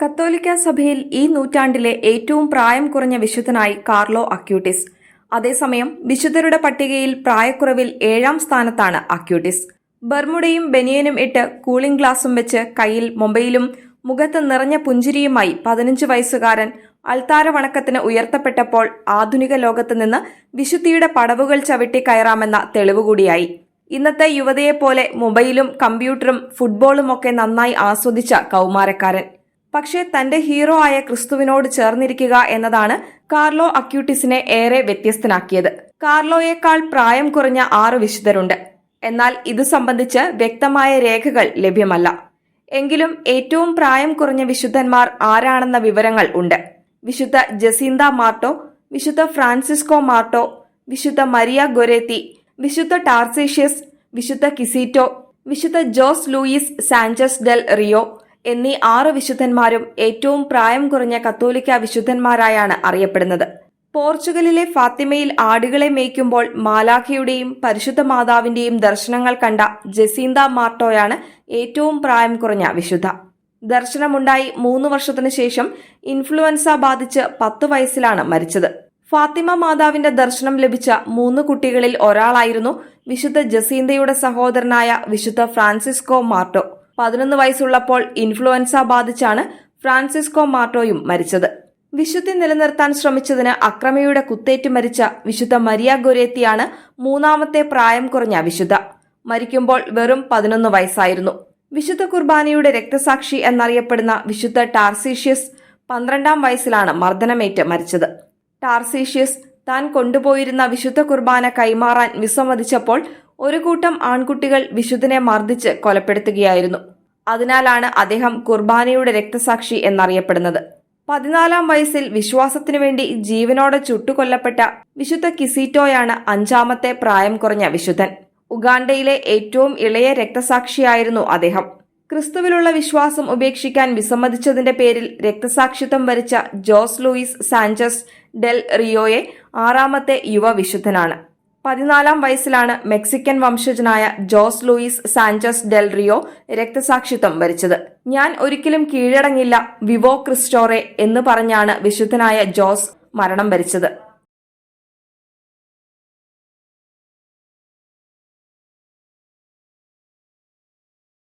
കത്തോലിക്ക സഭയിൽ ഈ നൂറ്റാണ്ടിലെ ഏറ്റവും പ്രായം കുറഞ്ഞ വിശുദ്ധനായി കാർലോ അക്യൂട്ടിസ്. അതേസമയം വിശുദ്ധരുടെ പട്ടികയിൽ പ്രായക്കുറവിൽ ഏഴാം സ്ഥാനത്താണ് അക്യൂട്ടിസ്. ബർമുഡയും ബനിയനും ഇട്ട് കൂളിംഗ് ഗ്ലാസും വെച്ച് കയ്യിൽ മുംബൈയിലും മുഖത്ത് നിറഞ്ഞ പുഞ്ചിരിയുമായി പതിനഞ്ച് വയസ്സുകാരൻ അൾത്താര വണക്കത്തിന് ഉയർത്തപ്പെട്ടപ്പോൾ ആധുനിക ലോകത്ത് നിന്ന് വിശുദ്ധിയുടെ പടവുകൾ ചവിട്ടി കയറാമെന്ന തെളിവുകൂടിയായി. ഇന്നത്തെ യുവതയെപ്പോലെ മൊബൈലും കമ്പ്യൂട്ടറും ഫുട്ബോളും ഒക്കെ നന്നായി ആസ്വദിച്ച കൗമാരക്കാരൻ. പക്ഷേ തന്റെ ഹീറോ ആയ ക്രിസ്തുവിനോട് ചേർന്നിരിക്കുക എന്നതാണ് കാർലോ അക്യൂട്ടിസിനെ ഏറെ വ്യത്യസ്തനാക്കിയത്. കാർലോയേക്കാൾ പ്രായം കുറഞ്ഞ ആറ് വിശുദ്ധരുണ്ട്. എന്നാൽ ഇത് സംബന്ധിച്ച് വ്യക്തമായ രേഖകൾ ലഭ്യമല്ല. എങ്കിലും ഏറ്റവും പ്രായം കുറഞ്ഞ വിശുദ്ധന്മാർ ആരാണെന്ന വിവരങ്ങൾ ഉണ്ട്. വിശുദ്ധ ജസീന്ത മാർട്ടോ വിശുദ്ധ ഫ്രാൻസിസ്കോ മാർട്ടോ വിശുദ്ധ മരിയ ഗൊരേത്തി വിശുദ്ധ ടാർസേഷ്യസ് വിശുദ്ധ കിസീറ്റോ വിശുദ്ധ Jose Luis Sanchez del Rio എന്നീ ആറ് വിശുദ്ധന്മാരും ഏറ്റവും പ്രായം കുറഞ്ഞ കത്തോലിക്ക വിശുദ്ധന്മാരായാണ് അറിയപ്പെടുന്നത്. പോർച്ചുഗലിലെ ഫാത്തിമയിൽ ആടുകളെ മേയ്ക്കുമ്പോൾ മാലാഖയുടെയും പരിശുദ്ധ മാതാവിന്റെയും ദർശനങ്ങൾ കണ്ട ജസീന്ത മാർട്ടോയാണ് ഏറ്റവും പ്രായം കുറഞ്ഞ വിശുദ്ധ. ദർശനമുണ്ടായി മൂന്ന് വർഷത്തിനു ശേഷം ഇൻഫ്ലുവൻസ ബാധിച്ച് പത്ത് വയസ്സിലാണ് മരിച്ചത്. ഫാത്തിമ മാതാവിന്റെ ദർശനം ലഭിച്ച മൂന്ന് കുട്ടികളിൽ ഒരാളായിരുന്നു വിശുദ്ധ ജസീന്തയുടെ സഹോദരനായ വിശുദ്ധ ഫ്രാൻസിസ്കോ മാർട്ടോ. പതിനൊന്ന് വയസ്സുള്ളപ്പോൾ ഇൻഫ്ലുവൻസ ബാധിച്ചാണ് ഫ്രാൻസിസ്കോ മാർട്ടോയും മരിച്ചത്. വിശുദ്ധി നിലനിർത്താൻ ശ്രമിച്ചതിന് അക്രമിയുടെ കുത്തേറ്റ് മരിച്ച വിശുദ്ധ മരിയ ഗൊരേത്തിയാണ് മൂന്നാമത്തെ പ്രായം കുറഞ്ഞ വിശുദ്ധ. മരിക്കുമ്പോൾ വെറും പതിനൊന്ന് വയസ്സായിരുന്നു. വിശുദ്ധ കുർബാനയുടെ രക്തസാക്ഷി എന്നറിയപ്പെടുന്ന വിശുദ്ധ ടാർസീഷ്യസ് പന്ത്രണ്ടാം വയസ്സിലാണ് മർദ്ദനമേറ്റ് മരിച്ചത്. ടാർസീഷ്യസ് താൻ കൊണ്ടുപോയിരുന്ന വിശുദ്ധ കുർബാന കൈമാറാൻ വിസമ്മതിച്ചപ്പോൾ ഒരു കൂട്ടം ആൺകുട്ടികൾ വിശുദ്ധനെ മർദ്ദിച്ച് കൊലപ്പെടുത്തുകയായിരുന്നു. അതിനാലാണ് അദ്ദേഹം കുർബാനയുടെ രക്തസാക്ഷി എന്നറിയപ്പെടുന്നത്. പതിനാലാം വയസ്സിൽ വിശ്വാസത്തിനു വേണ്ടി ജീവനോടെ ചുട്ടുകൊല്ലപ്പെട്ട വിശുദ്ധ കിസീറ്റോയാണ് അഞ്ചാമത്തെ പ്രായം കുറഞ്ഞ വിശുദ്ധൻ. ഉഗാണ്ടയിലെ ഏറ്റവും ഇളയ രക്തസാക്ഷിയായിരുന്നു അദ്ദേഹം. ക്രിസ്തുവിലുള്ള വിശ്വാസം ഉപേക്ഷിക്കാൻ വിസമ്മതിച്ചതിന്റെ പേരിൽ രക്തസാക്ഷിത്വം വരിച്ച ജോസ് ലൂയിസ് സാഞ്ചസ് ഡെൽ റിയോയെ ആറാമത്തെ യുവ വിശുദ്ധനാണ്. പതിനാലാം വയസ്സിലാണ് മെക്സിക്കൻ വംശജനായ Jose Luis Sanchez del Rio രക്തസാക്ഷിത്വം വരിച്ചത്. ഞാൻ ഒരിക്കലും കീഴടങ്ങില്ല വിവോ ക്രിസ്റ്റോറെ എന്ന് പറഞ്ഞാണ് വിശുദ്ധനായ ജോസ് മരണം വരിച്ചത്.